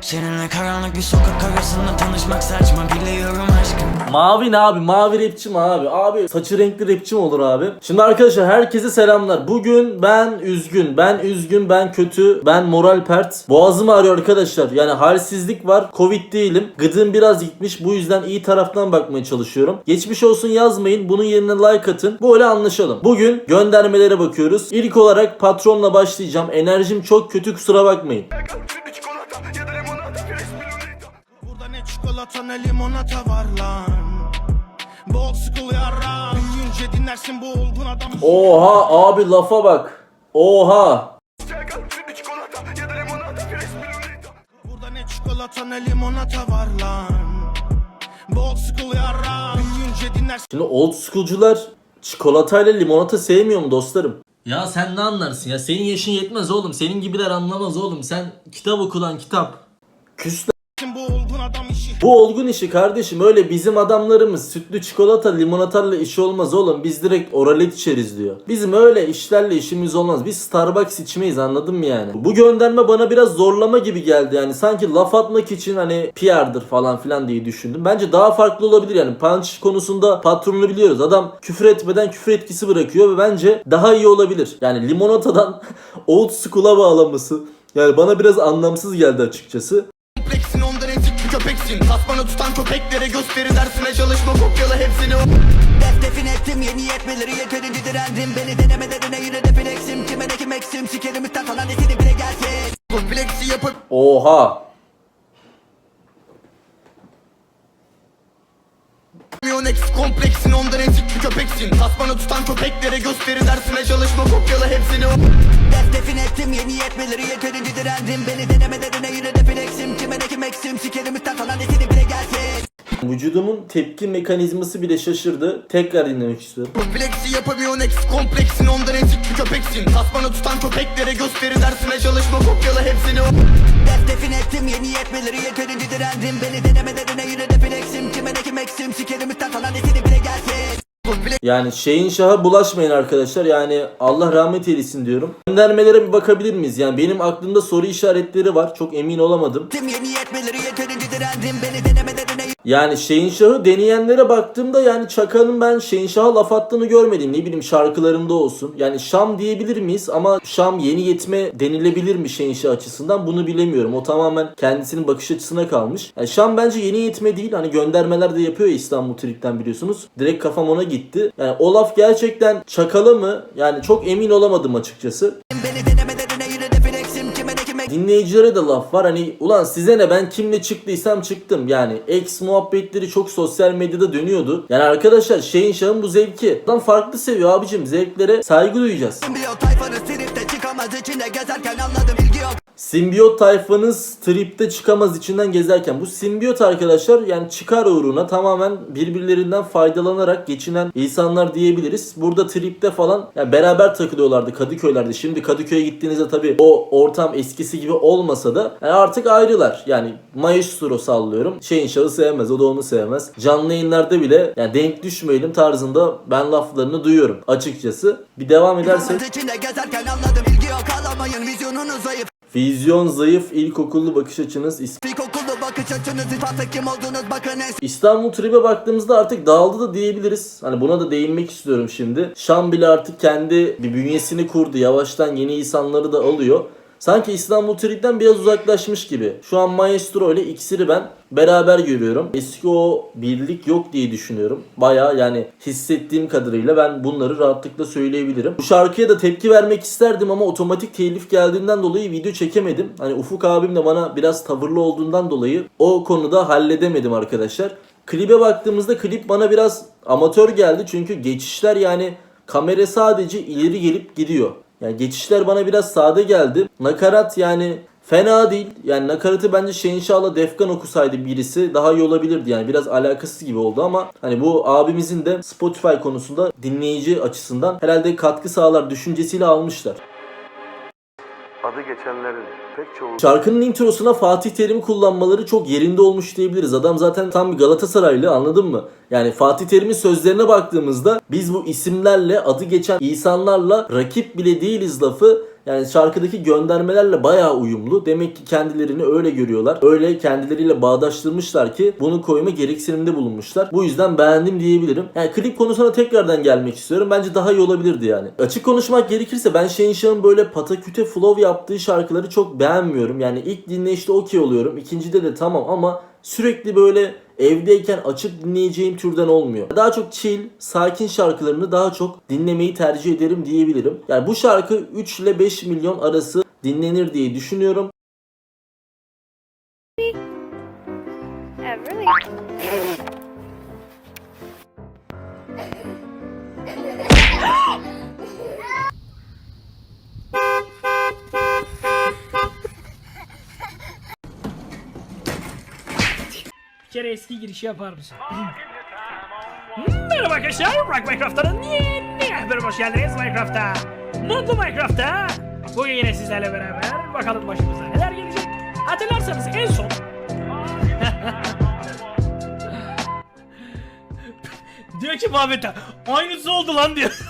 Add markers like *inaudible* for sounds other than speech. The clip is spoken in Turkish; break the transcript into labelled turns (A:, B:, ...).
A: Seninle karanlık bir sokak arasında tanışmak saçma biliyorum aşkım
B: Mavi ne abi? Mavi rapçi mi abi? Abi saçı renkli rapçi mi olur abi? Şimdi arkadaşlar herkese selamlar. Bugün ben üzgün, ben üzgün, ben kötü, ben moral pert. Boğazım ağrıyor arkadaşlar. Yani halsizlik var. Covid değilim. Gıdım biraz gitmiş. Bu yüzden iyi taraftan bakmaya çalışıyorum. Geçmiş olsun yazmayın. Bunun yerine like atın. Böyle anlaşalım. Bugün göndermelere bakıyoruz. İlk olarak patronla başlayacağım. Enerjim çok kötü kusura bakmayın.
C: Ne limonata var lan Bol school yarra Büyüyünce dinlersin bu olgun adam
B: Oha abi lafa bak. Oha.
C: Burada ne çikolata ne limonata var lan Bol school yarra Büyüyünce dinlersin
B: Şimdi old school'cular çikolatayla limonata sevmiyor mu dostlarım? Ya sen ne anlarsın ya? Senin yaşın yetmez oğlum. Senin gibiler anlamaz oğlum. Sen kitap oku lan kitap. Küsler.
C: Bu olgun işi
B: kardeşim. Öyle bizim adamlarımız sütlü çikolata limonatayla işi olmaz oğlum. Biz direkt oralet içeriz diyor. Bizim öyle işlerle işimiz olmaz. Biz Starbucks içmeyiz anladın mı yani? Bu gönderme bana biraz zorlama gibi geldi yani. Sanki laf atmak için hani PR'dır falan filan diye düşündüm. Bence daha farklı olabilir yani. Punch konusunda patronunu biliyoruz. Adam küfür etmeden küfür etkisi bırakıyor ve bence daha iyi olabilir. Yani limonatadan *laughs* old school'a bağlaması yani bana biraz anlamsız geldi açıkçası.
C: Köpeksin Tasmanı tutan köpeklere gösteri dersine çalışma kopyala hepsini.
D: Def defin ettim yeni yetmeleri yeterince direndim. Beni denemelerine yine de flexim. Kime ne kim eksim sikerim üstten falan desini bile gelsin.
C: Kompleksi yapıp
B: Oha.
C: Eksik kompleksin ondan bir köpeksin. Tasmanı tutan köpeklere gösteri dersine çalışma kopyala hepsini
D: ettim yeni yetmeleri yeterince direndim. Beni denemelerine yine de flexim Kime ne kim eksim sikerim falan desini bile gelsin.
B: Vücudumun tepki mekanizması bile şaşırdı. Tekrar dinlemek istiyorum.
C: Kompleksi yapamıyorsun eksik kompleksin. Ondan ezik bir köpeksin. Tasmanı tutan köpeklere gösteri dersine çalışma kopyala hepsini.
D: Def defin ettim yeni yetmeleri yeterince direndim. Beni denemelerine yine de flexim Kime ne kim eksim sikerim bile gelsin
B: Yani şeyin şaha bulaşmayın arkadaşlar. Yani Allah rahmet eylesin diyorum. Göndermelere bir bakabilir miyiz? Yani benim aklımda soru işaretleri var. Çok emin olamadım. Yani şeyin şahı deneyenlere baktığımda yani Çaka'nın ben şeyin şaha laf attığını görmedim. Ne bileyim şarkılarında olsun. Yani Şam diyebilir miyiz? Ama Şam yeni yetme denilebilir mi şeyin şah açısından? Bunu bilemiyorum. O tamamen kendisinin bakış açısına kalmış. Yani Şam bence yeni yetme değil. Hani göndermeler de yapıyor ya İstanbul Trik'ten biliyorsunuz. Direkt kafam ona gitti. Yani o laf gerçekten Çakalı mı? Yani çok emin olamadım açıkçası. Dinleyicilere de laf var. Hani ulan size ne ben kimle çıktıysam çıktım. Yani ex muhabbetleri çok sosyal medyada dönüyordu. Yani arkadaşlar şeyin şahın bu zevki. Adam farklı seviyor abicim. Zevklere saygı duyacağız. Simbiyot tayfanız tripte çıkamaz içinden gezerken. Bu simbiyot arkadaşlar yani çıkar uğruna tamamen birbirlerinden faydalanarak geçinen insanlar diyebiliriz. Burada tripte falan yani beraber takılıyorlardı Kadıköy'lerde. Şimdi Kadıköy'e gittiğinizde tabii o ortam eskisi gibi olmasa da yani artık ayrılar. Yani maestro sallıyorum. Şeyin şahı sevmez. O da onu sevmez. Canlı yayınlarda bile yani denk düşmeyelim tarzında ben laflarını duyuyorum açıkçası. Bir devam edersek.
D: Anladım vizyonunuz
B: Vizyon zayıf ilkokullu bakış açınız is-
D: İlkokulda bakış açınız ispatı kim olduğunuz bakın es
B: İstanbul Trip'e baktığımızda artık dağıldı da diyebiliriz. Hani buna da değinmek istiyorum şimdi. Şam bile artık kendi bir bünyesini kurdu. Yavaştan yeni insanları da alıyor. Sanki İstanbul Trip'ten biraz uzaklaşmış gibi. Şu an Maestro ile iksiri ben beraber görüyorum. Eski o birlik yok diye düşünüyorum. Baya yani hissettiğim kadarıyla ben bunları rahatlıkla söyleyebilirim. Bu şarkıya da tepki vermek isterdim ama otomatik telif geldiğinden dolayı video çekemedim. Hani Ufuk abim de bana biraz tavırlı olduğundan dolayı o konuda halledemedim arkadaşlar. Klibe baktığımızda klip bana biraz amatör geldi çünkü geçişler yani kamera sadece ileri gelip gidiyor. Yani geçişler bana biraz sade geldi. Nakarat yani fena değil. Yani nakaratı bence Şehinşah'la Defkan okusaydı birisi daha iyi olabilirdi. Yani biraz alakasız gibi oldu ama hani bu abimizin de Spotify konusunda dinleyici açısından herhalde katkı sağlar düşüncesiyle almışlar.
E: Adı geçenlerin pek çoğu
B: Şarkının introsuna Fatih Terim'i kullanmaları çok yerinde olmuş diyebiliriz. Adam zaten tam bir Galatasaraylı anladın mı? Yani Fatih Terim'in sözlerine baktığımızda biz bu isimlerle adı geçen insanlarla rakip bile değiliz lafı Yani şarkıdaki göndermelerle bayağı uyumlu. Demek ki kendilerini öyle görüyorlar. Öyle kendileriyle bağdaştırmışlar ki bunu koyma gereksinimde bulunmuşlar. Bu yüzden beğendim diyebilirim. Yani klip konusuna tekrardan gelmek istiyorum. Bence daha iyi olabilirdi yani. Açık konuşmak gerekirse ben Shah'ın böyle pataküte flow yaptığı şarkıları çok beğenmiyorum. Yani ilk dinleyişte okey oluyorum. İkincide de tamam ama sürekli böyle evdeyken açıp dinleyeceğim türden olmuyor. Daha çok chill, sakin şarkılarını daha çok dinlemeyi tercih ederim diyebilirim. Yani bu şarkı 3 ile 5 milyon arası dinlenir diye düşünüyorum. *laughs*
F: kere eski girişi yapar mısın? Merhaba arkadaşlar, Rock Minecraft'ın yeni bölüm hoş geldiniz Minecraft'a. Mutlu Minecraft'a. Bugün yine sizlerle beraber bakalım başımıza neler gelecek. Hatırlarsanız en son... *laughs* diyor ki Muhammed'e aynısı oldu lan diyor. *laughs*